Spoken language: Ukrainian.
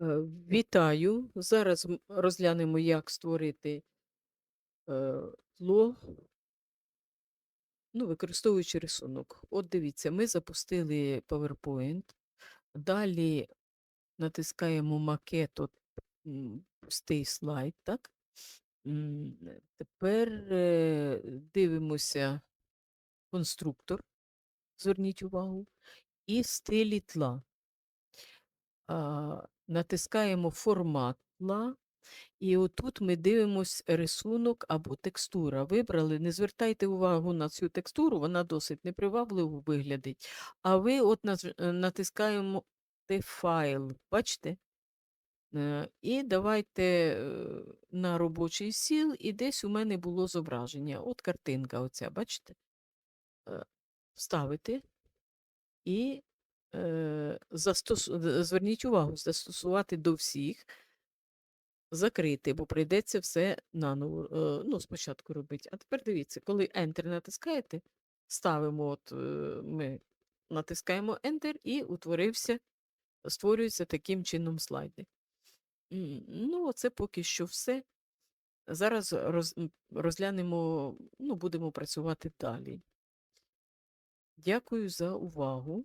Е, Вітаю! Зараз розглянемо, як створити е, тло, ну, використовуючи рисунок. От дивіться, ми запустили PowerPoint, далі натискаємо макет, от, пустий слайд, так? Тепер е, дивимося конструктор, зверніть увагу, і стилі тла. Натискаємо формат тла. І отут ми дивимось рисунок або текстура. Вибрали, не звертайте увагу на цю текстуру, вона досить непривабливо виглядить. А ви от е, натискаємо файл, бачите? Е, І давайте е, на робочий сіл, і десь у мене було зображення. От картинка оця, бачите? Вставити і застос... е, зверніть увагу, застосувати до всіх закрити, бо прийдеться все наново, е, ну, спочатку робити. А тепер дивіться, коли Enter натискаєте, ставимо, от е, ми натискаємо Enter і утворився, створюється таким чином слайди. Ну, це поки що все. Зараз роз, розглянемо, ну, будемо працювати далі. Дякую за увагу.